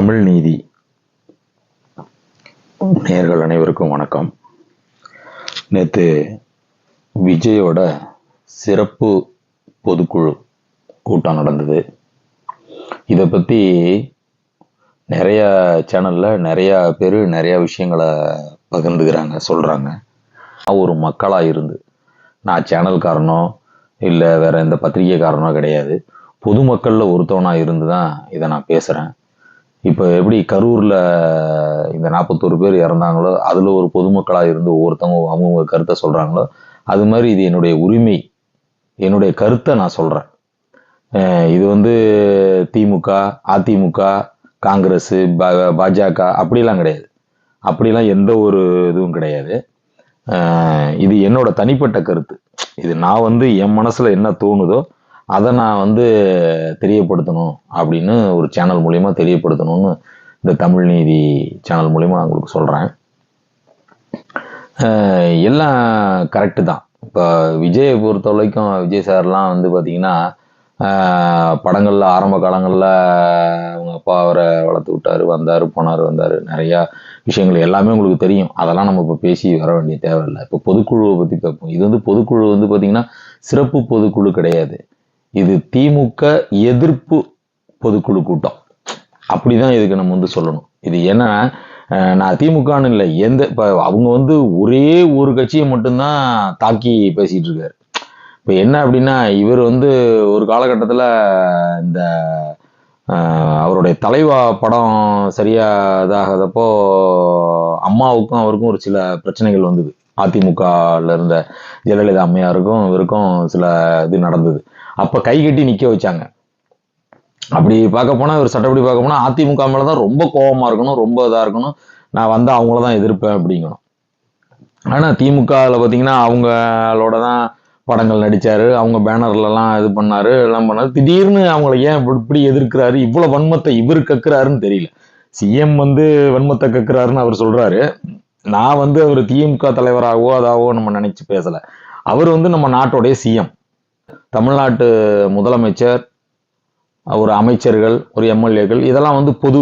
தமிழ் நீதி. நேர்கள் அனைவருக்கும் வணக்கம். நேற்று விஜயோட சிறப்பு பொதுக்குழு கூட்டம் நடந்தது. இதை பற்றி நிறைய சேனலில் நிறையா பேர் நிறையா விஷயங்களை பகிர்ந்துக்கிறாங்க சொல்கிறாங்க நான் ஒரு மக்களாக இருந்து நான் சேனல்காரனோ இல்லை வேற எந்த பத்திரிகைக்காரனோ கிடையாது பொதுமக்களில் ஒருத்தவனாக இருந்து தான் இதை நான் பேசுகிறேன் இப்போ எப்படி கரூரில் இந்த நாற்பத்தோரு பேர் இறந்தாங்களோ அதில் ஒரு பொதுமக்களாக இருந்து ஒவ்வொருத்தவங்க அவங்கவுங்க கருத்தை சொல்கிறாங்களோ அது மாதிரி இது என்னுடைய உரிமை. என்னுடைய கருத்தை நான் சொல்கிறேன் இது வந்து திமுக அதிமுக காங்கிரஸ் பாஜக அப்படிலாம் கிடையாது. அப்படிலாம் எந்த ஒரு இதுவும் கிடையாது. இது என்னோட தனிப்பட்ட கருத்து. இது நான் வந்து என் மனசில் என்ன தோணுதோ அதை நான் வந்து தெரியப்படுத்தணும் அப்படின்னு ஒரு சேனல் மூலயமா தெரியப்படுத்தணும்னு இந்த தமிழ் நீதி சேனல் மூலிமா நான் உங்களுக்கு சொல்கிறேன் எல்லாம் கரெக்டு தான். இப்போ விஜயை பொறுத்த வரைக்கும் விஜய் சார்லாம் வந்து பார்த்தீங்கன்னா படங்களில் ஆரம்ப காலங்களில் அவங்க அப்பா அவரை வளர்த்து விட்டார் வந்தார் போனார் வந்தார். நிறையா விஷயங்கள் எல்லாமே உங்களுக்கு தெரியும். அதெல்லாம் நம்ம இப்போ பேசி வர வேண்டிய தேவையில்லை. இப்போ பொதுக்குழுவை பற்றி பார்ப்போம். இது வந்து பொதுக்குழு வந்து பார்த்தீங்கன்னா சிறப்பு பொதுக்குழு கிடையாது. இது திமுக எதிர்ப்பு பொதுக்குழு கூட்டம். அப்படிதான் இதுக்கு நம்ம வந்து சொல்லணும். இது என்ன நான் திமுகன்னு இல்லை எந்த இப்போ அவங்க வந்து ஒரே ஒரு கட்சியை மட்டும்தான் தாக்கி பேசிட்டு இருக்காரு. இப்போ என்ன அப்படின்னா இவர் வந்து ஒரு காலகட்டத்தில் இந்த அவருடைய தலைவா படம் சரியா இதாகாதப்போ அம்மாவுக்கும் அவருக்கும் ஒரு சில பிரச்சனைகள் வந்தது. அதிமுகல இருந்த ஜெயலலிதா அம்மையாருக்கும் இவருக்கும் சில இது நடந்தது. அப்போ கை கட்டி நிற்க வச்சாங்க. அப்படி பார்க்க போனால் இவர் சட்டப்படி பார்க்க போனால் அதிமுக மேலே தான் ரொம்ப கோபமாக இருக்கணும் ரொம்ப இதாக இருக்கணும். நான் வந்து அவங்கள தான் எதிர்ப்பேன் அப்படிங்கணும். ஆனால் திமுகவில் பார்த்தீங்கன்னா அவங்களோட தான் படங்கள் நடித்தார் அவங்க பேனர்லலாம் இது பண்ணார் எல்லாம் பண்ணார். திடீர்னு அவங்கள ஏன் இப்படி இப்படி எதிர்க்கிறாரு? இவ்வளோ வன்மத்தை இவர் கக்குறாருன்னு தெரியல. சிஎம் வந்து வன்மத்தை கக்குறாருன்னு அவர் சொல்கிறாரு நான் வந்து அவர் திமுக தலைவராகவோ அதாவோ நம்ம நினைச்சு பேசலை. அவர் வந்து நம்ம நாட்டோடைய சிஎம் தமிழ்நாட்டு முதலமைச்சர் ஒரு அமைச்சர்கள் ஒரு எம்எல்ஏக்கள் இதெல்லாம் வந்து பொது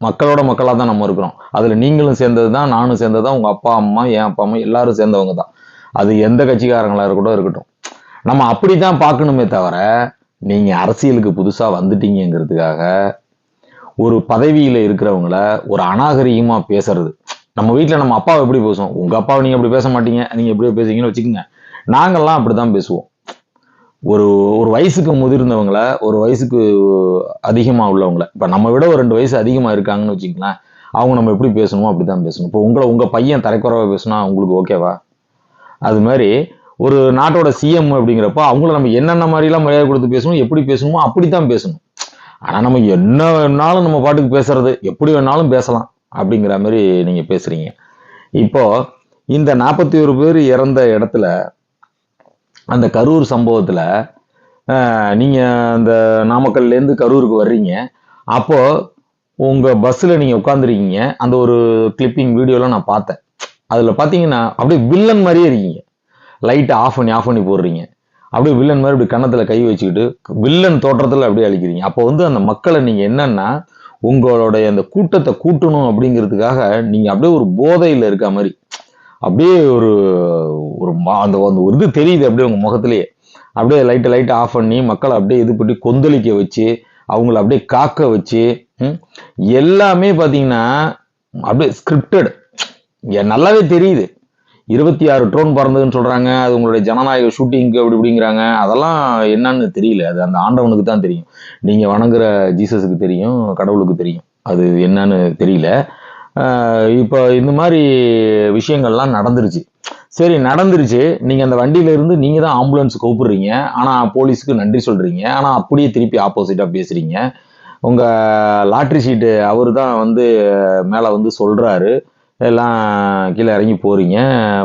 மக்களோட மக்களாக தான் நம்ம இருக்கிறோம். அதில் நீங்களும் சேர்ந்தது தான் நானும் சேர்ந்தது தான் உங்கள் அப்பா அம்மா என் அப்பா அம்மா எல்லாரும் சேர்ந்தவங்க தான். அது எந்த கட்சிக்காரங்களாக இருக்கட்டும் இருக்கட்டும். நம்ம அப்படி தான் பார்க்கணுமே தவிர நீங்கள் அரசியலுக்கு புதுசாக வந்துட்டீங்கிறதுக்காக ஒரு பதவியில் இருக்கிறவங்கள ஒரு அநாகரிகமாக பேசுறது நம்ம வீட்டில் நம்ம அப்பாவை எப்படி பேசுவோம்? உங்கள் அப்பாவை நீங்கள் அப்படி பேச மாட்டீங்க. நீங்கள் எப்படியோ பேசுவீங்கன்னு வச்சுக்கோங்க. நாங்கள்லாம் அப்படி தான் பேசுவோம். ஒரு ஒரு வயசுக்கு முதிர்ந்தவங்கள ஒரு வயசுக்கு அதிகமாக உள்ளவங்கள இப்போ நம்ம விட ஒரு ரெண்டு வயசு அதிகமாக இருக்காங்கன்னு வச்சுக்கலாம் அவங்க நம்ம எப்படி பேசணுமோ அப்படி தான் பேசணும். இப்போ உங்களை உங்கள் பையன் தரைக்குறவை பேசுனா உங்களுக்கு ஓகேவா அது மாதிரி ஒரு நாட்டோட சிஎம் அப்படிங்கிறப்ப அவங்கள நம்ம என்னென்ன மாதிரிலாம் மரியாதை கொடுத்து பேசணும் எப்படி பேசணுமோ அப்படி தான் பேசணும். ஆனால் நம்ம என்ன வேணாலும் நம்ம பாட்டுக்கு பேசுறது எப்படி வேணாலும் பேசலாம். அப்படிங்கிற மாதிரி நீங்கள் பேசுறீங்க. இப்போ இந்த நாற்பத்தி ஒரு பேர் இறந்த இடத்துல அந்த கரூர் சம்பவத்தில் நீங்கள் அந்த நாமக்கல்லேருந்து கரூருக்கு வர்றீங்க. அப்போது உங்கள் பஸ்ஸில் நீங்கள் உட்காந்துருக்கீங்க அந்த ஒரு கிளிப்பிங் வீடியோலாம் நான் பார்த்தேன். அதில் பார்த்தீங்கன்னா அப்படியே வில்லன் மாதிரியே இருக்கீங்க. லைட்டை ஆஃப் பண்ணி ஆஃப் பண்ணி போடுறீங்க. அப்படியே வில்லன் மாதிரி இப்படி கன்னத்தில் கை வச்சுக்கிட்டு வில்லன் தோற்றத்தில் அப்படியே அழிக்கிறீங்க. அப்போ வந்து அந்த மக்களை நீங்கள் என்னன்னா உங்களுடைய அந்த கூட்டத்தை கூட்டணும் அப்படிங்கிறதுக்காக நீங்கள் அப்படியே ஒரு போதையில் இருக்க மாதிரி. அப்படியே ஒரு ஒரு மா- அந்த அந்த ஒரு இது தெரியுது அப்படியே உங்கள் முகத்திலேயே. அப்படியே லைட்டை லைட்டை ஆஃப் பண்ணி மக்களை அப்படியே இது பண்ணி கொந்தளிக்க வச்சு அவங்கள அப்படியே காக்க வச்சு எல்லாமே பார்த்தீங்கன்னா அப்படியே ஸ்கிரிப்டட் நல்லாவே தெரியுது. இருபத்தி ஆறு ட்ரோன் பறந்ததுன்னு சொல்கிறாங்க அது உங்களுடைய ஜனநாயக ஷூட்டிங்க்கு அப்படி இப்படிங்கிறாங்க. அதெல்லாம் என்னன்னு தெரியல. அது அந்த ஆண்டவனுக்கு தான் தெரியும். நீங்கள் வணங்குற ஜீசஸுக்கு தெரியும் கடவுளுக்கு தெரியும். அது என்னன்னு தெரியல. இப்போ இந்த மாதிரி விஷயங்கள்லாம் நடந்துருச்சு. சரி நடந்துருச்சு. நீங்கள் அந்த வண்டியிலேருந்து இருந்து தான் ஆம்புலன்ஸ் கூப்பிடுறீங்க. ஆனால் போலீஸுக்கு நன்றி சொல்கிறீங்க ஆனால் அப்படியே திருப்பி ஆப்போசிட்டாக பேசுகிறீங்க உங்கள் லாட்ரி சீட்டு அவர் தான் வந்து மேலே வந்து சொல்கிறாரு எல்லாம் கீழே இறங்கி போகிறீங்க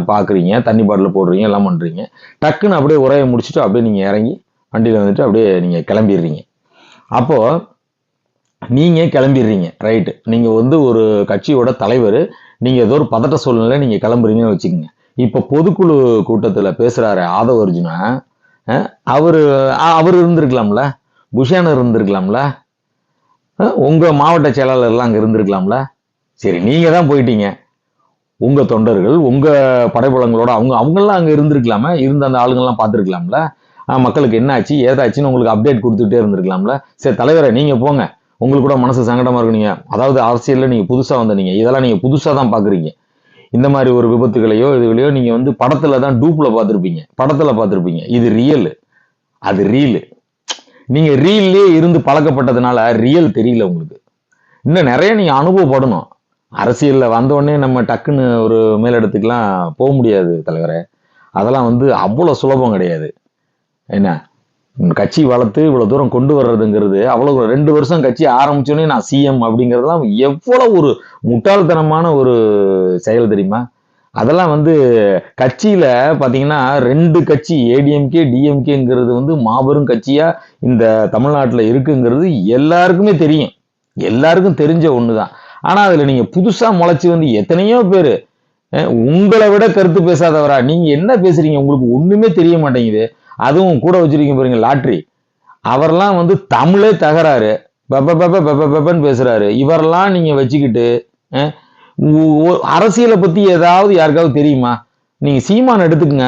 பார்க்குறீங்க தண்ணி பாட்டில் போடுறீங்க எல்லாம் பண்ணுறீங்க டக்குன்னு அப்படியே உரையை முடிச்சுட்டு அப்படியே நீங்கள் இறங்கி வண்டியில் வந்துட்டு அப்படியே நீங்கள் கிளம்பிடுறீங்க. அப்போது நீங்கள் கிளம்பிடுறீங்க ரைட்டு நீங்கள் வந்து ஒரு கட்சியோட தலைவர் நீங்கள் ஏதோ ஒரு பதட்ட சூழ்நிலை நீங்கள் கிளம்புறீங்கன்னு வச்சுக்கோங்க. இப்போ பொதுக்குழு கூட்டத்தில் பேசுகிறாரு ஆதவ அர்ஜுனா அவர் அவர் இருந்திருக்கலாம்ல புஷான் இருந்திருக்கலாம்ல உங்கள் மாவட்ட செயலாளர்லாம் அங்கே இருந்திருக்கலாம்ல. சரி நீங்கள் தான் போயிட்டீங்க. உங்க தொண்டர்கள் உங்க படைபலங்களோட அவங்க அவங்கெல்லாம் அங்க இருந்திருக்கலாமே. இருந்த அந்த ஆளுங்கெல்லாம் பார்த்துருக்கலாம்ல. மக்களுக்கு என்னாச்சு ஏதாச்சுன்னு உங்களுக்கு அப்டேட் கொடுத்துட்டே இருந்திருக்கலாம்ல. சரி தலைவரை நீங்க போங்க. உங்களுக்கு கூட மனசு சங்கடமா இருக்கு நீங்க. அதாவது அரசியல்ல நீங்க புதுசா வந்தீங்க இதெல்லாம் நீங்க புதுசா தான் பாக்குறீங்க. இந்த மாதிரி ஒரு விபத்துகளையோ இதுகளையோ நீங்க வந்து படத்துல தான் டூப்ல பார்த்துருப்பீங்க. படத்துல பார்த்துருப்பீங்க. இது ரியல் அது ரீல் நீங்க ரீல்லே இருந்து பழக்கப்பட்டதுனால ரியல் தெரியல உங்களுக்கு. இன்னும் நிறைய நீங்க அனுபவப்படணும். அரசியலில் வந்தோடனே நம்ம டக்குன்னு ஒரு மேலிடத்துக்கெலாம் போக முடியாது தலைவரே. அதெல்லாம் வந்து அவ்வளோ சுலபம் கிடையாது. என்ன? கட்சி வளர்த்து இவ்வளோ தூரம் கொண்டு வர்றதுங்கிறது அவ்வளோ ரெண்டு வருஷம் கட்சி ஆரம்பிச்சோடனே நான் சிஎம் அப்படிங்கிறதெல்லாம் எவ்வளோ ஒரு முட்டாள்தனமான ஒரு செயல் தெரியுமா? அதெல்லாம் வந்து கட்சியில் பார்த்தீங்கன்னா ரெண்டு கட்சி ஏடிஎம்கே டிஎம்கேங்கிறது வந்து மாபெரும் கட்சியாக இந்த தமிழ்நாட்டில் இருக்குங்கிறது எல்லாருக்குமே தெரியும். எல்லாருக்கும் தெரிஞ்ச ஒன்று தான் ஆனால் அதில் நீங்கள் புதுசாக முளைச்சி வந்து எத்தனையோ பேர் உங்களை விட கருத்து பேசாதவரா நீங்கள் என்ன பேசுகிறீங்க உங்களுக்கு ஒன்றுமே தெரிய மாட்டேங்குது. அதுவும் கூட வச்சிருக்கீங்க பாருங்க லாட்ரி. அவரெல்லாம் வந்து தமிழே தகராறு. பெப்ப பெப்ப பெப்ப பெப்பன்னு பேசுகிறாரு இவரெல்லாம் நீங்கள் வச்சுக்கிட்டு அரசியலை பற்றி ஏதாவது யாருக்காவது தெரியுமா? நீங்கள் சீமான் எடுத்துக்கங்க.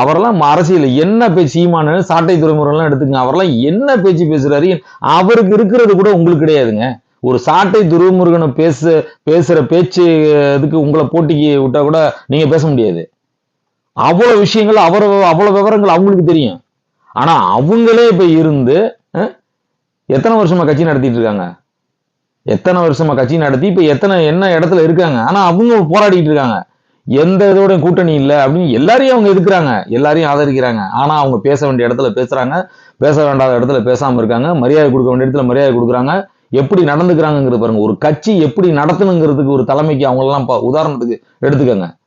அவரெல்லாம் அரசியல் என்ன பேச்சு சீமானு சாட்டை துறைமுறைலாம் எடுத்துக்கங்க. அவரெல்லாம் என்ன பேச்சு பேசுறாரு? அவருக்கு இருக்கிறது கூட உங்களுக்கு கிடையாதுங்க. ஒரு சாட்டை துருவமுருகனை பேச பேசுற பேச்சு இதுக்கு உங்களை போட்டிக்கு விட்டா கூட நீங்க பேச முடியாது. அவ்வளோ விஷயங்கள் அவர அவ்வளோ விவரங்கள் அவங்களுக்கு தெரியும். ஆனா அவங்களே இப்ப இருந்து எத்தனை வருஷமா கட்சி நடத்திட்டு இருக்காங்க? எத்தனை வருஷமா கட்சி நடத்தி இப்ப எத்தனை என்ன இடத்துல இருக்காங்க? ஆனா அவங்க போராடிட்டு இருக்காங்க. எந்த இதோட கூட்டணி இல்லை அப்படின்னு எல்லாரையும் அவங்க எதுக்குறாங்க? எல்லாரையும் ஆதரிக்கிறாங்க. ஆனா அவங்க பேச வேண்டிய இடத்துல பேசுறாங்க. பேச வேண்டாத இடத்துல பேசாம இருக்காங்க. மரியாதை கொடுக்க வேண்டிய இடத்துல மரியாதை கொடுக்குறாங்க. எப்படி நடந்துக்கிறாங்கிறது பாருங்க. ஒரு கட்சி எப்படி நடத்தணுங்கிறதுக்கு ஒரு தலைமைக்கு அவங்களெல்லாம் பா- உதாரணத்துக்கு எடுத்துக்கோங்க.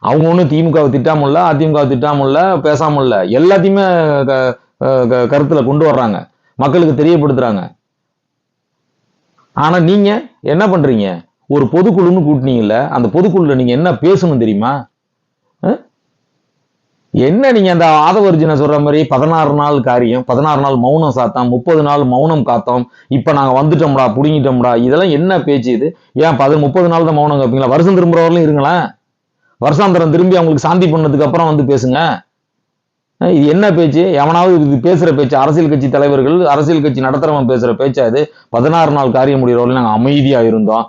அவங்க ஒன்றும் திமுகவை திட்டாமல் இல்லை அதிமுகவை திட்டாமல் இல்லை பேசாமல் இல்லை எல்லாத்தையுமே க- க- கொண்டு வர்றாங்க. மக்களுக்கு தெரியப்படுத்துறாங்க. ஆனால் நீங்கள் என்ன பண்ணுறீங்க ஒரு பொதுக்குழுன்னு கூட்டினீங்கல்ல அந்த பொதுக்குழுல நீங்கள் என்ன பேசணும் தெரியுமா? என்ன நீங்க அந்த ஆதவர்ஜினை சொல்ற மாதிரி பதினாறு நாள் காரியம் பதினாறு நாள் மௌனம் சாத்தம் முப்பது நாள் மௌனம் காத்தோம் இப்ப நாங்க வந்துட்டோம்டா புடுங்கிட்டோம்டா இதெல்லாம் என்ன பேச்சு இது? ஏன் பதி முப்பது நாள் தான் மௌனம் காப்பீங்களா? வருஷம் திரும்புறவர்களும் இருங்களேன். வருஷாந்திரம் திரும்பி அவங்களுக்கு சாந்தி பண்ணதுக்கு அப்புறம் வந்து பேசுங்க. இது என்ன பேச்சு? எவனாவது இது பேசுற பேச்சு அரசியல் கட்சி தலைவர்கள் அரசியல் கட்சி நடத்துறவன் பேசுற பேச்சா இது? பதினாறு நாள் காரியம் முடிகிறவர்கள் நாங்கள் அமைதியா இருந்தோம்.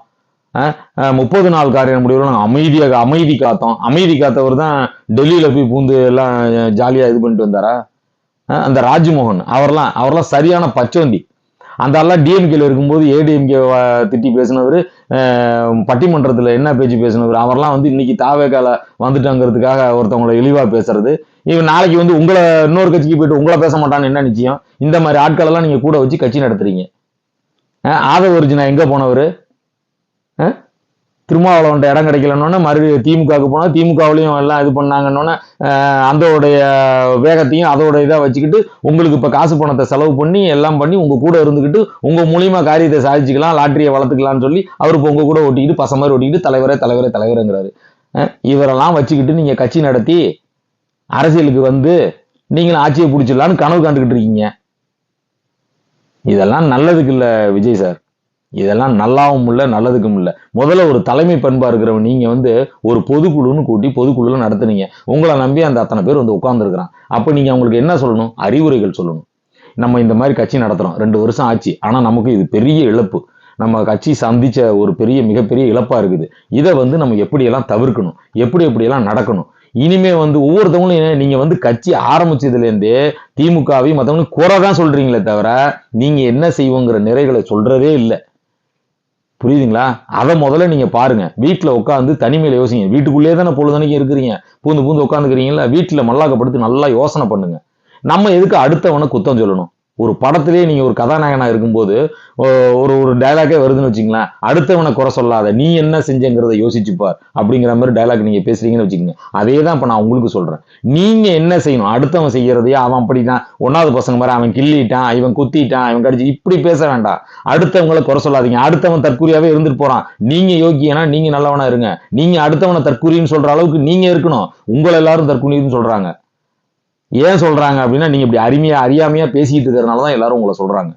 முப்பது நாள் காரியம் முடிவில் நாங்கள் அமைதியாக அமைதி காத்தோம். அமைதி காத்தவர் தான் டெல்லியில் போய் பூந்து எல்லாம் ஜாலியாக இது பண்ணிட்டு வந்தாரா? அந்த ராஜ்மோகன் அவர்லாம் அவர்லாம் சரியான பச்சோந்தி. அந்த ஆள்லாம் டிஎம்கேல இருக்கும்போது ஏடிஎம்கே திட்டி பேசினவர் பட்டிமன்றத்தில் என்ன பேச்சு பேசினவர் அவர்லாம் வந்து இன்னைக்கு தாவேக்கால வந்துட்டாங்கிறதுக்காக ஒருத்தவங்களை இழிவாக பேசுறது. இவன் நாளைக்கு வந்து உங்களை இன்னொரு கட்சிக்கு போயிட்டு உங்களை பேச மாட்டான்னு என்ன நிச்சயம்? இந்த மாதிரி ஆட்களெல்லாம் நீங்கள் கூட வச்சு கட்சி நடத்துறீங்க. அஹ் ஆதவ ஒரிஜினா போனவர்? திருமாவளவன்ட்ட இடம் கிடைக்கலன்னொன்னே மறுபடியும் திமுகவுக்கு போனால் திமுகவுலையும் எல்லாம் இது பண்ணாங்கன்னொன்னே அந்தோடைய வேகத்தையும் அதோட இதாக வச்சுக்கிட்டு உங்களுக்கு இப்போ காசு பணத்தை செலவு பண்ணி எல்லாம் பண்ணி உங்கள் கூட இருந்துக்கிட்டு உங்கள் மூலியமா காரியத்தை சாதிச்சுக்கலாம் லாட்ரியை வளர்த்துக்கலாம்னு சொல்லி அவர் இப்போ உங்கள் கூட ஓட்டிக்கிட்டு பசங்க மாதிரி ஓட்டிக்கிட்டு தலைவரே தலைவரே தலைவருங்கிறாரு. இவரெல்லாம் வச்சுக்கிட்டு நீங்கள் கட்சி நடத்தி அரசியலுக்கு வந்து நீங்களும் ஆட்சியை பிடிச்சிடலான்னு கனவு கண்டுக்கிட்டு இருக்கீங்க. இதெல்லாம் நல்லதுக்கு இல்லை விஜய் சார். இதெல்லாம் நல்லாவும் இல்லை நல்லதுக்கும் இல்லை. முதல்ல ஒரு தலைமை பண்பா இருக்கிறவன் நீங்கள் வந்து ஒரு பொதுக்குழுன்னு கூட்டி பொதுக்குழுல நடத்துனீங்க. உங்களை நம்பி அந்த அத்தனை பேர் வந்து உட்காந்துருக்குறான் அப்போ நீங்கள் அவங்களுக்கு என்ன சொல்லணும்? அறிவுரைகள் சொல்லணும். நம்ம இந்த மாதிரி கட்சி நடத்துகிறோம் ரெண்டு வருஷம் ஆச்சு. ஆனால் நமக்கு இது பெரிய இழப்பு. நம்ம கட்சி சந்திச்ச ஒரு பெரிய மிகப்பெரிய இழப்பாக இருக்குது. இதை வந்து நம்ம எப்படியெல்லாம் தவிர்க்கணும்? எப்படி எப்படியெல்லாம் நடக்கணும்? இனிமே வந்து ஒவ்வொருத்தவங்களும் நீங்கள் நீங்க வந்து கட்சி ஆரம்பிச்சதுலேருந்தே திமுகவையும் மற்றவங்களும் குறை தான் சொல்றீங்களே தவிர நீங்க என்ன செய்வோங்கிற நிறைகளை சொல்றதே இல்லை. புரியுதுங்களா? அதை முதல்ல நீங்க பாருங்க. வீட்டில் உட்காந்து தனிமையில யோசிங்க. வீட்டுக்குள்ளேயே தானே பொழுதுனைக்கு இருக்கிறீங்க. பூந்து பூந்து உட்காந்துக்கிறீங்களா வீட்டில் மல்லாக்கப்படுத்து நல்லா யோசனை பண்ணுங்க. நம்ம எதுக்கு அடுத்தவனை குத்தம் சொல்லணும்? ஒரு படத்திலேயே நீங்கள் ஒரு கதாநாயகனா இருக்கும்போது ஒரு ஒரு டைலாக்கே வருதுன்னு வச்சுங்களேன் அடுத்தவனை குறை சொல்லாத நீ என்ன செஞ்சங்கிறத யோசிச்சுப்பார் அப்படிங்கிற மாதிரி டைலாக் நீங்கள் பேசுறீங்கன்னு வச்சுக்கோங்க. அதே தான் இப்போ நான் உங்களுக்கு சொல்கிறேன் நீங்கள் என்ன செய்யணும்? அடுத்தவன் செய்கிறதையே அவன் அப்படிதான் ஒன்றாவது பசங்க மாதிரி அவன் கிள்ளிட்டான் இவன் குத்திட்டான் இவன் கடிச்சு இப்படி பேச வேண்டாம். அடுத்தவங்களை குறை சொல்லாதீங்க. அடுத்தவன் தற்கூரியாகவே இருந்துட்டு போகிறான் நீங்கள் யோக்கியனா நீங்கள் நல்லவனா இருங்க. நீங்கள் அடுத்தவனை தற்கூரின்னு சொல்கிற அளவுக்கு நீங்கள் இருக்கணும். உங்களை எல்லாரும் தற்கூரின்னு சொல்கிறாங்க ஏன் சொல்றாங்க அப்படின்னா நீங்க இப்படி அருமையா அறியாமையா பேசிட்டு இருக்கிறனால தான் எல்லாரும் உங்களை சொல்றாங்க.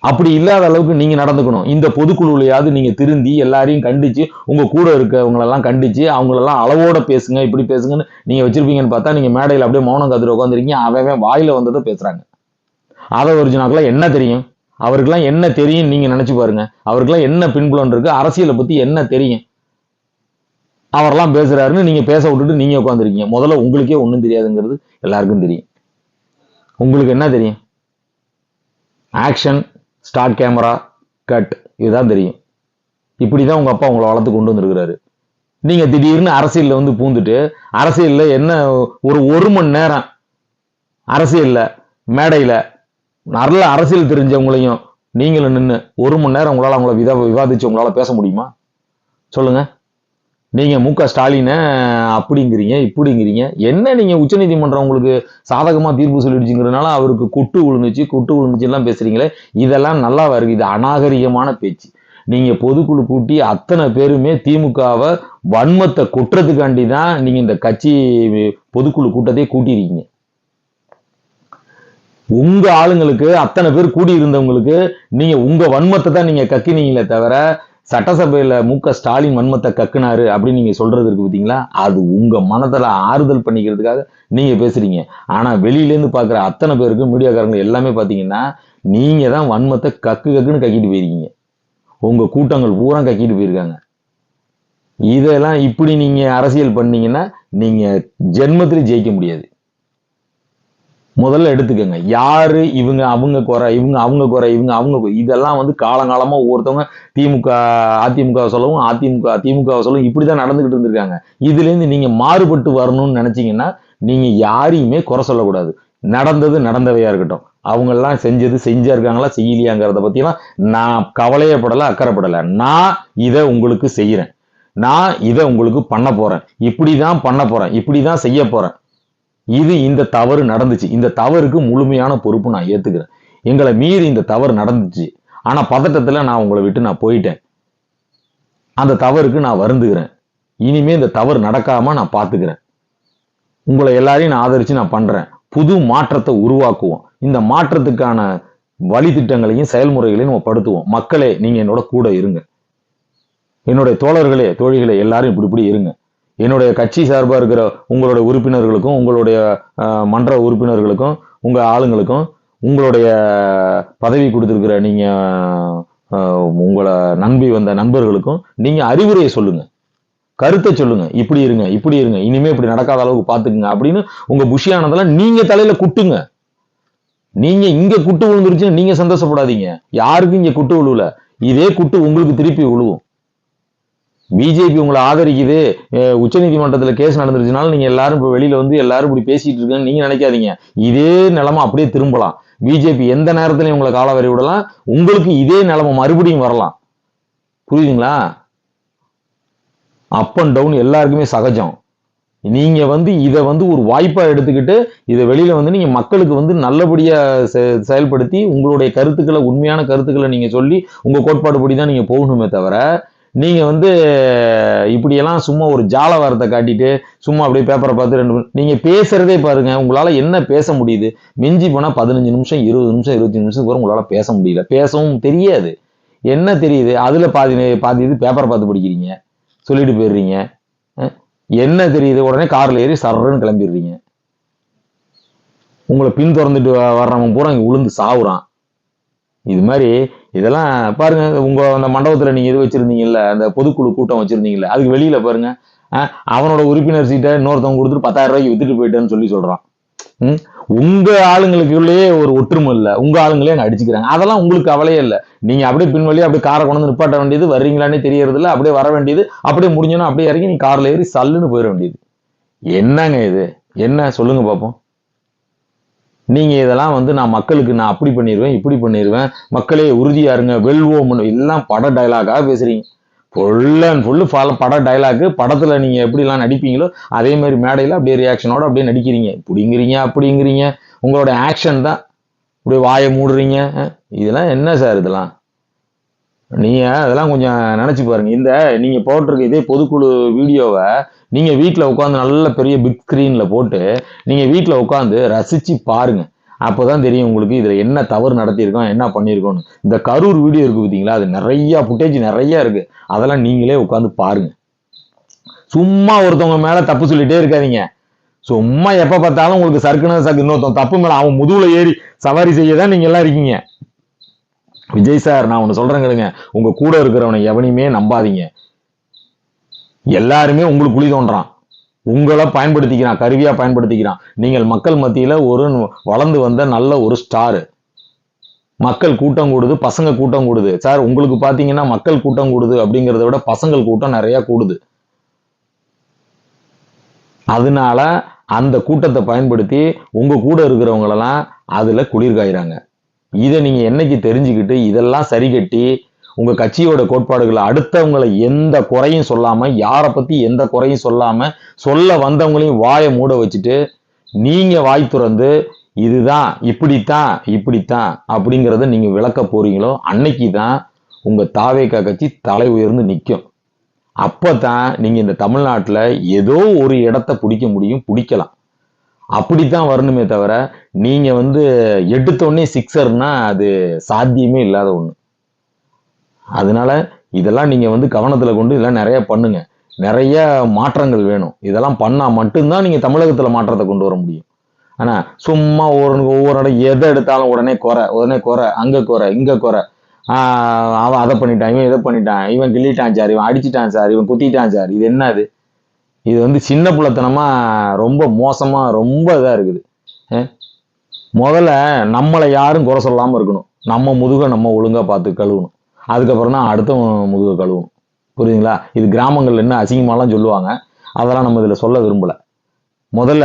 அப்படி இல்லாத அளவுக்கு நீங்க நடந்துக்கணும். இந்த பொதுக்குழுலையாவது நீங்க திருந்தி எல்லாரையும் கண்டிச்சு உங்க கூட இருக்கவங்களெல்லாம் கண்டிச்சு அவங்களெல்லாம் அளவோட பேசுங்க இப்படி பேசுங்கன்னு நீங்க வச்சிருப்பீங்கன்னு பார்த்தா நீங்க மேடையில் அப்படியே மௌனம் காத்துட்டு உட்காந்துருக்கீங்க அவன் வாயில வந்ததை பேசுறாங்க. அதை ஒரிஜினாக்கெல்லாம் என்ன தெரியும்? அவருக்கெல்லாம் என்ன தெரியும் நீங்க நினைச்சு பாருங்க. அவருக்கெல்லாம் என்ன பின்புலன் இருக்கு? அரசியலை பத்தி என்ன தெரியும்? அவரெல்லாம் பேசுறாருன்னு நீங்க பேச விட்டுட்டு நீங்க உட்காந்துருக்கீங்க முதல்ல உங்களுக்கே ஒன்றும் தெரியாதுங்கிறது எல்லாருக்கும் தெரியும். உங்களுக்கு என்ன தெரியும்? ஆக்ஷன் ஸ்டார்ட் கேமரா கட் இதுதான் தெரியும். இப்படி தான் உங்கள் அப்பா உங்களை வளர்த்து கொண்டு வந்திருக்கிறாரு. நீங்கள் திடீர்னு அரசியலில் வந்து பூந்துட்டு அரசியலில் என்ன ஒரு ஒரு மணி நேரம் அரசியலில் மேடையில் நல்ல அரசியல் தெரிஞ்சவங்களையும் நீங்களும் நின்று ஒரு மணி நேரம் உங்களால் அவங்கள வித விவாதிச்சு உங்களால் பேச முடியுமா? சொல்லுங்கள் நீங்கள் மு க ஸ்டாலினை அப்படிங்கிறீங்க இப்படிங்கிறீங்க. என்ன நீங்கள் உச்சநீதிமன்றம் உங்களுக்கு சாதகமாக தீர்ப்பு சொல்லிடுச்சுங்கிறதுனால அவருக்கு கொட்டு விழுந்துச்சு கொட்டு விழுந்துச்சுலாம் பேசுகிறீங்களே இதெல்லாம் நல்லா வருது இது அநாகரிகமான பேச்சு. நீங்கள் பொதுக்குழு கூட்டி அத்தனை பேருமே திமுகவை வன்மத்தை கொட்டுறதுக்காண்டி தான் நீங்கள் இந்த கட்சி பொதுக்குழு கூட்டத்தையே கூட்டியிருக்கீங்க. உங்கள் ஆளுங்களுக்கு அத்தனை பேர் கூடி இருந்தவங்களுக்கு நீங்கள் உங்கள் வன்மத்தை தான் நீங்கள் கக்கினீங்களே தவிர சட்டசபையில் மு க ஸ்டாலின் வன்மத்தை கக்குனாரு அப்படின்னு நீங்கள் சொல்கிறது இருக்கு பார்த்தீங்களா அது உங்கள் மனதில் ஆறுதல் பண்ணிக்கிறதுக்காக நீங்கள் பேசுறீங்க. ஆனால் வெளியிலேருந்து பார்க்குற அத்தனை பேருக்கு மீடியாக்காரங்க எல்லாமே பார்த்தீங்கன்னா நீங்கள் தான் வன்மத்தை கக்கு கக்குன்னு கக்கிட்டு போயிருக்கீங்க. உங்கள் கூட்டங்கள் பூரா கக்கிட்டு போயிருக்காங்க. இதெல்லாம் இப்படி நீங்கள் அரசியல் பண்ணீங்கன்னா நீங்கள் ஜென்மத்திலும் ஜெயிக்க முடியாது. முதல்ல எடுத்துக்கோங்க. யாரு இவங்க அவங்க குறை இவங்க அவங்க குறை இவங்க அவங்க இதெல்லாம் வந்து காலங்காலமா ஒவ்வொருத்தவங்க திமுக அதிமுக சொல்லவும் அதிமுக திமுக சொல்லவும் இப்படிதான் நடந்துகிட்டு இருந்திருக்காங்க. இதுல இருந்து நீங்க மாறுபட்டு வரணும்னு நினைச்சீங்கன்னா நீங்க யாரையுமே குறை சொல்லக்கூடாது. நடந்தது நடந்தவையா இருக்கட்டும். அவங்க எல்லாம் செஞ்சது செஞ்சா இருக்காங்களா செய்யலையாங்கிறத பத்திலாம் நான் கவலையப்படலை அக்கறைப்படலை நான் இதை உங்களுக்கு செய்யறேன் நான் இதை உங்களுக்கு பண்ண போறேன். இப்படிதான் பண்ண போறேன். இப்படிதான் செய்ய போறேன். இது இந்த தவறு நடந்துச்சு. இந்த தவறுக்கு முழுமையான பொறுப்பு நான் ஏத்துக்கிறேன். எங்களை மீறி இந்த தவறு நடந்துச்சு. ஆனா பதட்டத்துல நான் உங்களை விட்டு நான் போயிட்டேன். அந்த தவறுக்கு நான் வருந்துகிறேன். இனிமே இந்த தவறு நடக்காம நான் பாத்துக்கிறேன். உங்களை எல்லாரையும் நான் ஆதரிச்சு நான் பண்றேன். புது மாற்றத்தை உருவாக்குவோம். இந்த மாற்றத்துக்கான வழி திட்டங்களையும் செயல்முறைகளையும் நம்ம படுத்துவோம். மக்களே நீங்க என்னோட கூட இருங்க. என்னுடைய தோழர்களே தோழிகளே எல்லாரும் இப்படி இப்படி இருங்க. என்னுடைய கட்சி சார்பாக இருக்கிற உங்களுடைய உறுப்பினர்களுக்கும் உங்களுடைய மன்ற உறுப்பினர்களுக்கும் உங்கள் ஆளுங்களுக்கும் உங்களுடைய பதவி கொடுத்துருக்கிற நீங்கள் உங்களை நம்பி வந்த நண்பர்களுக்கும் நீங்கள் அறிவுரையை சொல்லுங்கள் கருத்தை சொல்லுங்க. இப்படி இருங்க இப்படி இருங்க. இனிமே இப்படி நடக்காத அளவுக்கு பாத்துக்குங்க அப்படின்னு உங்க புஷியானதெல்லாம் நீங்க தலையில குட்டுங்க. நீங்க இங்க குட்டு விழுந்துருச்சுன்னு நீங்க சந்தோஷப்படாதீங்க. யாருக்கும் இங்க குட்டு விழுவல. இதே குட்டு உங்களுக்கு திருப்பி விழுவும். பிஜேபி உங்களை ஆதரிக்குது. அஹ் உச்சநீதிமன்றத்துல கேஸ் நடந்துருச்சுனால நீங்க எல்லாரும் இப்போ வெளியில வந்து எல்லாரும் இப்படி பேசிட்டு இருக்குன்னு நீங்க நினைக்காதீங்க. இதே நிலைமை அப்படியே திரும்பலாம். பிஜேபி எந்த நேரத்துலையும் உங்களை காலவரை விடலாம். உங்களுக்கு இதே நிலமை மறுபடியும் வரலாம். புரியுதுங்களா? அப் அண்ட் டவுன் எல்லாருக்குமே சகஜம். நீங்க வந்து இதை வந்து ஒரு வாய்ப்பா எடுத்துக்கிட்டு இதை வெளியில வந்து நீங்க மக்களுக்கு வந்து நல்லபடியா செ- செயல்படுத்தி உங்களுடைய கருத்துக்களை உண்மையான கருத்துக்களை நீங்க சொல்லி உங்க கோட்பாடுபடி தான் நீங்க போகணுமே தவிர நீங்கள் வந்து இப்படியெல்லாம் சும்மா ஒரு ஜால வாரத்தை காட்டிட்டு சும்மா அப்படியே பேப்பரை பார்த்து ரெண்டு நீங்கள் பேசுகிறதே பாருங்கள் உங்களால் என்ன பேச முடியுது? மிஞ்சி போனால் பதினஞ்சு நிமிஷம் இருபது நிமிஷம் இருபத்தி நிமிஷத்துக்கு வரை உங்களால் பேச முடியல. பேசவும் தெரியாது. என்ன தெரியுது? அதில் பாதி பாதி இது பேப்பரை பார்த்து படிக்கிறீங்க. சொல்லிட்டு போயிடுறீங்க. என்ன தெரியுது? உடனே காரில் ஏறி சர்றன்னு கிளம்பிடுறீங்க. உங்களை பின் திறந்துட்டு வ- வர்றவன் பூரா இங்கே உளுந்து சாவுறான். இது மாதிரி இதெல்லாம் பாருங்க உங்க அந்த மண்டபத்துல நீங்க இது வச்சிருந்தீங்கல்ல அந்த பொதுக்குழு கூட்டம் வச்சிருந்தீங்கல்ல அதுக்கு வெளியில பாருங்க. அவனோட உறுப்பினர் சீட்டை இன்னொருத்தவங்க கொடுத்துட்டு பத்தாயிரம் ரூபாய்க்கு வித்துட்டு போயிட்டேன்னு சொல்லி சொல்றான். ம்? உங்க ஆளுங்களுக்குள்ளேயே ஒரு ஒற்றுமை இல்லை. உங்க ஆளுங்களே அங்க அடிச்சுக்கிறாங்க. அதெல்லாம் உங்களுக்கு கவலையே இல்லை. நீங்க அப்படியே பின்வழி அப்படியே காரை கொண்டு வந்து நிப்பாட்ட வேண்டியது வர்றீங்களானே தெரியறது இல்லை. அப்படியே வர வேண்டியது அப்படியே முடிஞ்சோன்னா அப்படியே இறங்கி நீ கார்ல ஏறி சல்லுன்னு போயிட வேண்டியது. என்னங்க இது? என்ன? சொல்லுங்க பார்ப்போம் நீங்கள் இதெல்லாம் வந்து நான் மக்களுக்கு நான் அப்படி பண்ணிடுவேன் இப்படி பண்ணிடுவேன் மக்களே உறுதியாக இருங்க வெல்வோம். எல்லாம் பட டைலாகாக பேசுகிறீங்க ஃபுல் அண்ட் ஃபுல்லு ஃபாலோ பட டைலாக்கு படத்தில் நீங்கள் எப்படிலாம் நடிப்பீங்களோ அதே மாதிரி மேடையில் அப்படியே ரியாக்ஷனோட அப்படியே நடிக்கிறீங்க. இப்படிங்கிறீங்க அப்படிங்கிறீங்க. உங்களோட ஆக்ஷன் தான். இப்படி வாயை மூடுறீங்க. இதெல்லாம் என்ன சார் இதெல்லாம்? நீங்கள் அதெல்லாம் கொஞ்சம் நினச்சி பாருங்க. இந்த நீங்கள் போட்டிருக்க இதே பொதுக்குழு வீடியோவை நீங்கள் வீட்டில் உட்காந்து நல்ல பெரிய பிக் ஸ்க்ரீனில் போட்டு நீங்கள் வீட்டில் உட்காந்து ரசிச்சு பாருங்க. அப்போதான் தெரியும் உங்களுக்கு இதில் என்ன தவறு நடத்தியிருக்கோம் என்ன பண்ணியிருக்கோம்னு. இந்த கரூர் வீடியோ இருக்குது பார்த்தீங்களா? அது நிறையா ஃபுட்டேஜ் நிறையா இருக்குது அதெல்லாம் நீங்களே உட்காந்து பாருங்க. சும்மா ஒருத்தவங்க மேலே தப்பு சொல்லிகிட்டே இருக்காதீங்க. சும்மா எப்போ பார்த்தாலும் உங்களுக்கு சறுக்குன சக்கு இன்னொருத்தன் தப்பு மேலே அவன் முதுகில் ஏறி சவாரி செய்ய தான் நீங்கள் எல்லாம் இருக்கீங்க. விஜய் சார் நான் ஒன்று சொல்றேன் உங்கள் கூட இருக்கிறவனை எவனையுமே நம்பாதீங்க. எல்லாருமே உங்களுக்கு குழி தோன்றான். உங்களை பயன்படுத்திக்கிறான் கருவியா பயன்படுத்திக்கிறான். நீங்கள் மக்கள் மத்தியில ஒரு வளர்ந்து வந்த நல்ல ஒரு ஸ்டாரு மக்கள் கூட்டம் கூடுது பசங்க கூட்டம் கூடுது. சார் உங்களுக்கு பார்த்தீங்கன்னா மக்கள் கூட்டம் கூடுது அப்படிங்கிறத விட பசங்கள் கூட்டம் நிறைய கூடுது. அதனால அந்த கூட்டத்தை பயன்படுத்தி உங்க கூட இருக்கிறவங்களெல்லாம் அதுல குளிர்காயிறாங்க. இதை நீங்க என்னைக்கு தெரிஞ்சுக்கிட்டு இதெல்லாம் சரி கட்டி உங்க கட்சியோட கோட்பாடுகளை அடுத்தவங்களை எந்த குறையும் சொல்லாம யாரை பத்தி எந்த குறையும் சொல்லாம சொல்ல வந்தவங்களையும் வாயை மூட வச்சுட்டு நீங்க வாய் துறந்து இதுதான் இப்படித்தான் இப்படித்தான் அப்படிங்கிறத நீங்க விளக்க போறீங்களோ அன்னைக்கு தான் உங்க தாவேக்கா கட்சி தலை உயர்ந்து நிற்கும் அப்பதான் நீங்க இந்த தமிழ்நாட்டில் ஏதோ ஒரு இடத்த பிடிக்க முடியும் பிடிக்கலாம். அப்படித்தான் வரணுமே தவிர நீங்க வந்து எடுத்தோடனே சிக்ஸர்னா அது சாத்தியமே இல்லாத ஒன்று அதனால இதெல்லாம் நீங்கள் வந்து கவனத்தில் கொண்டு இதெல்லாம் நிறைய பண்ணுங்க. நிறைய மாற்றங்கள் வேணும். இதெல்லாம் பண்ணால் மட்டும்தான் நீங்கள் தமிழகத்தில் மாற்றத்தை கொண்டு வர முடியும். ஆனால் சும்மா ஒவ்வொரு ஒவ்வொரு இடம் எதை எடுத்தாலும் உடனே குறை உடனே குறை அங்கே குறை இங்கே குறை. அவன் அதை பண்ணிட்டான் இவன் இதை பண்ணிட்டான் இவன் கிள்ளிட்டான் சார் இவன் அடிச்சிட்டான் சார் இவன் குத்திட்டான் சார். இது என்னது இது வந்து சின்ன பிள்ளைத்தனமாக ரொம்ப மோசமாக ரொம்ப இதாக இருக்குது. முதல்ல நம்மளை யாரும் குறை சொல்லாமல் இருக்கணும். நம்ம முதுக நம்ம ஒழுங்காக பார்த்து கழுவணும். அதுக்கப்புறம் தான் அடுத்த முதுக கழுவும் புரியுதுங்களா? இது கிராமங்கள்ல என்ன அசிங்கமாலாம் சொல்லுவாங்க. அதெல்லாம் நம்ம இதில் சொல்ல விரும்பல. முதல்ல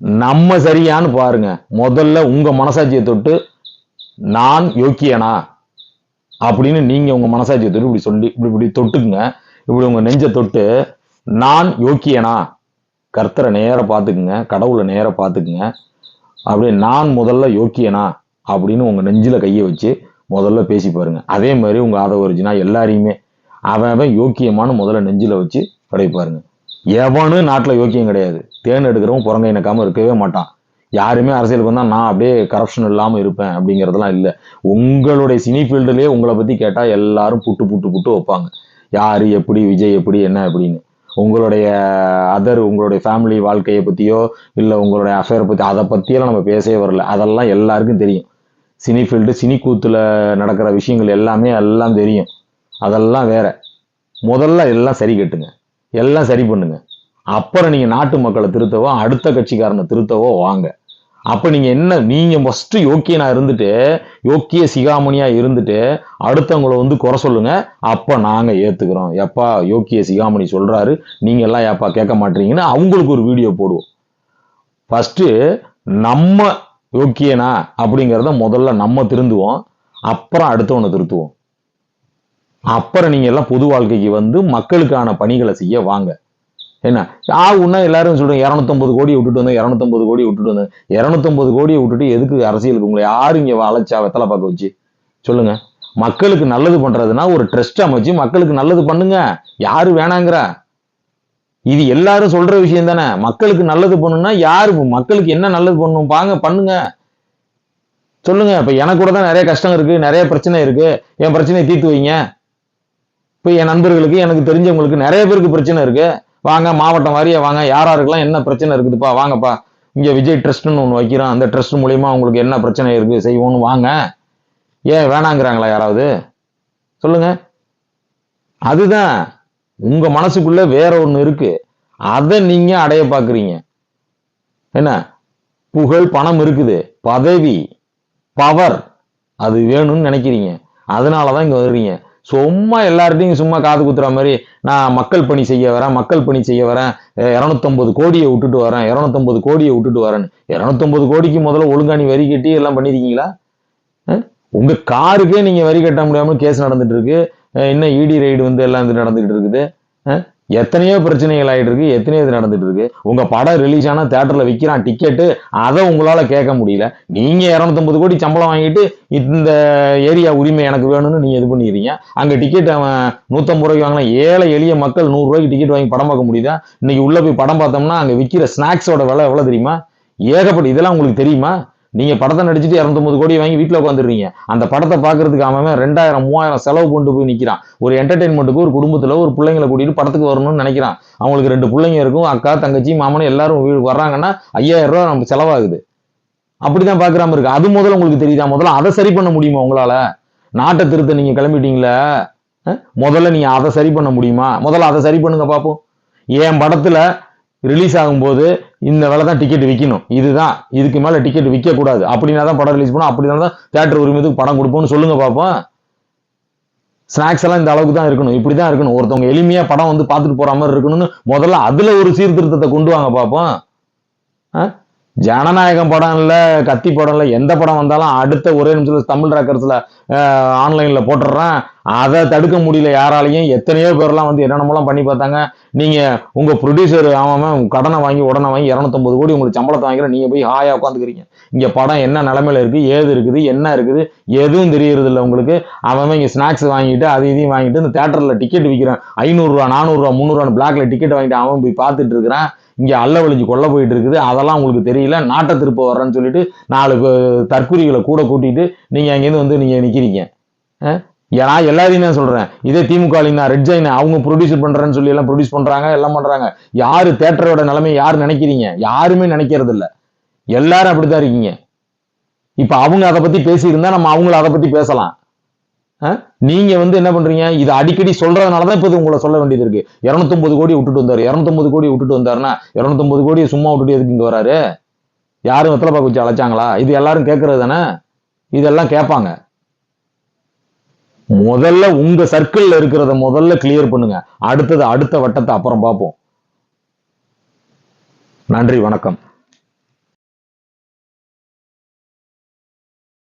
நம்ம சரியான்னு பாருங்க. முதல்ல உங்க மனசாட்சியை தொட்டு நான் யோக்கியனா? அப்படின்னு நீங்க உங்க மனசாட்சியை தொட்டு இப்படி சொல்லி இப்படி இப்படி தொட்டுக்குங்க. இப்படி உங்க நெஞ்சை தொட்டு நான் யோக்கியனா? கர்த்தரை நேர பார்த்துக்குங்க. கடவுளை நேர பார்த்துக்குங்க. அப்படியே நான் முதல்ல யோக்கியனா? அப்படின்னு உங்க நெஞ்சில கையை வச்சு முதல்ல பேசி பாருங்க. அதே மாதிரி உங்க ஆதவரிஜினா எல்லாரையுமே அவன் அவன் யோக்கியமான முதல்ல நெஞ்சில வச்சு படைப்பாருங்க. எவனும் நாட்டில் யோக்கியம் கிடையாது. தேன் எடுக்கிறவன் புறங்க இனக்காம இருக்கவே மாட்டான். யாருமே அரசியலுக்கு வந்தால் நான் அப்படியே கரப்ஷன் இல்லாமல் இருப்பேன் அப்படிங்கிறதெல்லாம் இல்லை. உங்களுடைய சினி ஃபீல்டுலயே உங்களை பத்தி கேட்டால் எல்லாரும் புட்டு புட்டு புட்டு வைப்பாங்க. யாரு எப்படி விஜய் எப்படி என்ன அப்படின்னு. உங்களுடைய அதர் உங்களுடைய ஃபேமிலி வாழ்க்கையை பத்தியோ இல்லை உங்களுடைய அஃபேரை பத்தி அதை பத்தியெல்லாம் நம்ம பேசவே வரல. அதெல்லாம் எல்லாருக்கும் தெரியும். சினி ஃபீல்டு சினி கூத்தில் நடக்கிற விஷயங்கள் எல்லாமே எல்லாம் தெரியும். அதெல்லாம் வேற. முதல்ல எல்லாம் சரி கட்டுங்க. எல்லாம் சரி பண்ணுங்க. அப்புறம் நீங்கள் நாட்டு மக்களை திருத்தவோ அடுத்த கட்சிக்காரனை திருத்தவோ வாங்க. அப்போ நீங்கள் என்ன நீங்கள் ஃபஸ்ட்டு யோக்கியனா இருந்துட்டு யோக்கிய சிகாமணியாக இருந்துட்டு அடுத்தவங்கள வந்து குறை சொல்லுங்கள் அப்போ நாங்கள் ஏற்றுக்கிறோம் எப்பா யோக்கிய சிகாமணி சொல்கிறாரு நீங்கள் எல்லாம் ஏப்பா கேட்க மாட்டீங்கன்னு அவங்களுக்கு ஒரு வீடியோ போடுவோம். ஃபஸ்ட்டு நம்ம யோக்கியனா அப்படிங்கிறத முதல்ல நம்ம திருந்துவோம். அப்புறம் அடுத்தவனை திருத்துவோம். அப்புறம் நீங்க எல்லாம் பொது வாழ்க்கைக்கு வந்து மக்களுக்கான பணிகளை செய்ய வாங்க. என்ன? ஆகுன்னா எல்லாரும் சொல்றேன் இரநூத்தம்பது கோடி விட்டுட்டு வந்தேன் இரநூத்தம்பது கோடி விட்டுட்டு வந்தேன் இரநூத்தம்பது கோடியை விட்டுட்டு எதுக்கு அரசியலுக்கு உங்களை யாரு இங்க அழைச்சா வெத்தலை பார்க்க வச்சு? சொல்லுங்க. மக்களுக்கு நல்லது பண்றதுன்னா ஒரு ட்ரஸ்ட் அமைச்சு மக்களுக்கு நல்லது பண்ணுங்க. யாரு வேணாங்கிறா? இது எல்லாரும் சொல்ற விஷயம் தானே? மக்களுக்கு நல்லது பண்ணணும்னா யாரு? மக்களுக்கு என்ன நல்லது பண்ணணும் பாங்க பண்ணுங்க. சொல்லுங்க. இப்ப எனக்கு கூட தான் நிறைய கஷ்டம் இருக்கு நிறைய பிரச்சனை இருக்கு. என் பிரச்சனையை தீர்த்து வைங்க. இப்போ என் நண்பர்களுக்கு எனக்கு தெரிஞ்சவங்களுக்கு நிறைய பேருக்கு பிரச்சனை இருக்கு. வாங்க மாவட்டம் வாரியா வாங்க. யார் என்ன பிரச்சனை இருக்குதுப்பா? வாங்கப்பா. இங்க விஜய் ட்ரஸ்ட்னு ஒன்று வைக்கிறோம் அந்த ட்ரஸ்ட் மூலியமா உங்களுக்கு என்ன பிரச்சனை இருக்கு? செய்வோம்னு வாங்க. ஏன் வேணாங்கிறாங்களா யாராவது? சொல்லுங்க. அதுதான். உங்க மனசுக்குள்ள வேற ஒன்று இருக்கு. அதை நீங்க அடைய பார்க்குறீங்க. என்ன? புகழ் பணம் இருக்குது. பதவி பவர் அது வேணும்னு நினைக்கிறீங்க. அதனாலதான் இங்கே வர்றீங்க. சும்மா எல்லார்ட்டையும் சும்மா காது குத்துற மாதிரி நான் மக்கள் பணி செய்ய வரேன் மக்கள் பணி செய்ய வரேன் இரநூத்தம்பது கோடியை விட்டுட்டு வரேன் இரநூத்தம்பது கோடியை விட்டுட்டு வரேன்னு. இரநூத்தம்பது கோடிக்கு முதல்ல ஒழுங்காணி வரி கட்டி எல்லாம் பண்ணியிருக்கீங்களா உங்க காருக்கே நீங்க வரி கட்ட முடியாமல் கேஸ் நடந்துட்டு இருக்கு. இன்னும் இடி ரைடு வந்து எல்லாம் இது நடந்துகிட்டு இருக்குது. எத்தனையோ பிரச்சனைகள் ஆயிட்டு இருக்கு எத்தனையோ இது நடந்துட்டு இருக்கு உங்க படம் ரிலீஸ் ஆனா தேட்டர்ல விற்கிறான் டிக்கெட்டு அதை உங்களால கேட்க முடியல. நீங்க இரநூத்தம்பது கோடி சம்பளம் வாங்கிட்டு இந்த ஏரியா உரிமை எனக்கு வேணும்னு நீங்க இது பண்ணிடுறீங்க அங்க டிக்கெட் அவன் நூற்றம்பது ரூபாய்க்கு வாங்கினா ஏழை எளிய மக்கள் நூறு ரூபாய்க்கு டிக்கெட் வாங்கி படம் பார்க்க முடியுதா? இன்னைக்கு உள்ள போய் படம் பார்த்தோம்னா அங்க விற்கிற ஸ்நாக்ஸோட விலை எவ்வளவு தெரியுமா? ஏகப்பட்ட இதெல்லாம் உங்களுக்கு தெரியுமா? நீங்க படத்தை நடிச்சுட்டு இரநூத்தொம்பது கோடி வாங்கி வீட்டில் உட்காந்துருக்கீங்க அந்த படத்தை பார்க்கறதுக்கு அவன் ரெண்டாயிரம் மூவாயிரம் செலவு கொண்டு போய் நிற்கிறான் ஒரு என்டர்டைன்மெண்ட்டுக்கு ஒரு குடும்பத்தில் ஒரு பிள்ளைங்களை கூட்டிட்டு படத்துக்கு வரணும்னு நினைக்கிறான். அவங்களுக்கு ரெண்டு பிள்ளைங்க இருக்கும் அக்கா தங்கச்சி மாமனும் எல்லாரும் வீடு வர்றாங்கன்னா ஐயாயிரம் ரூபா நமக்கு செலவாகுது. அப்படிதான் பார்க்குறாம இருக்கு. அது முதல்ல உங்களுக்கு தெரியுதா? முதல்ல அதை சரி பண்ண முடியுமா உங்களால? நாட்டை திருத்த நீங்க கிளம்பிட்டீங்களே? முதல்ல நீங்க அதை சரி பண்ண முடியுமா? முதல்ல அதை சரி பண்ணுங்க பார்ப்போம் என் படத்துல ரிலீஸ் ஆகும்போது இந்த வேலை தான் டிக்கெட் விற்கணும் இதுதான். இதுக்கு மேலே டிக்கெட் விற்க கூடாது அப்படின்னா தான் படம் ரிலீஸ் பண்ணோம். அப்படின்னா தான் தேட்டர் உரிமத்துக்கு படம் கொடுப்போம்னு சொல்லுங்க பார்ப்போம் ஸ்நாக்ஸ் எல்லாம் இந்த அளவுக்கு தான் இருக்கணும். இப்படி தான் இருக்கணும். ஒருத்தவங்க எளிமையாக படம் வந்து பார்த்துட்டு போகிற மாதிரி இருக்கணும்னு முதல்ல அதில் ஒரு சீர்திருத்தத்தை கொண்டு வாங்க பார்ப்போம் ஆ? ஜனநாயகம் படம் கத்தி படம் இல்லை எந்த படம் வந்தாலும் அடுத்த ஒரே நிமிஷத்துல தமிழ் ரேக்கர்ஸ்ல ஆன்லைன்ல போட்டுடுறேன். அதை தடுக்க முடியல யாராலையும். எத்தனையோ பேர்லாம் வந்து என்னென்னமோலாம் பண்ணி பார்த்தாங்க. நீங்க உங்க ப்ரொடியூசர் அவன் கடனை வாங்கி உடனே வாங்கி இரநூத்தம்பது கோடி உங்களுக்கு சம்பளத்தை வாங்கிற நீங்க போய் ஹாயா உட்காந்துக்கிறீங்க இங்க படம் என்ன நிலமையில இருக்கு ஏது இருக்குது என்ன இருக்குது எதுவும் தெரியறது இல்லை உங்களுக்கு. அவன் இங்க ஸ்நாக்ஸ் வாங்கிட்டு அது இதையும் வாங்கிட்டு இந்த தேட்டர்ல டிக்கெட் விற்கிறான் ஐநூறுரூவா நானூறுரூவா முந்நூறுவான்னு பிளாக்ல டிக்கெட் வாங்கிட்டு அவன் போய் பார்த்துட்டு இருக்கிறான். இங்கே அல்ல வலிஞ்சு கொல்ல போயிட்டு இருக்குது அதெல்லாம் உங்களுக்கு தெரியல. நாட்டை திருப்ப வர்றேன்னு சொல்லிட்டு நாலு தற்குறிகளை கூட கூட்டிகிட்டு நீங்கள் அங்கேருந்து வந்து நீங்கள் நிற்கிறீங்க அஹ்? நான் எல்லாரையும் தான் சொல்கிறேன் இதே திமுக ரெட் ஜைனா அவங்க ப்ரொடியூசர் பண்ணுறேன்னு சொல்லி எல்லாம் ப்ரொடியூஸ் பண்ணுறாங்க எல்லாம் பண்ணுறாங்க யார் தேட்டரோட நிலைமை யார் நினைக்கிறீங்க? யாருமே நினைக்கிறது இல்லை எல்லாரும் அப்படித்தான் இருக்கீங்க. இப்போ அவங்க அதை பற்றி பேசியிருந்தா நம்ம அவங்கள அதை பற்றி பேசலாம். நீங்க வந்து என்ன பண்றீங்க? இது அடிக்கடி சொல்றதுனாலதான் தான் இப்போ உங்களை சொல்ல வேண்டியது இருக்கு. 250 கோடி விட்டுட்டு வந்தாரு. 250 கோடி விட்டுட்டு வந்தாருன்னா 250 கோடியை சும்மா விட்டுட்டு எதுக்கு இங்க வராரு? யாரும் வெத்தலை பாக்கு வச்சு அழைச்சாங்களா? இது எல்லாரும் கேட்கறது தானே? இதெல்லாம் கேட்பாங்க. முதல்ல உங்க சர்க்கிள்ல இருக்கிறத முதல்ல கிளியர் பண்ணுங்க. அடுத்தது அடுத்த வட்டத்தை அப்புறம் பார்ப்போம். நன்றி வணக்கம்.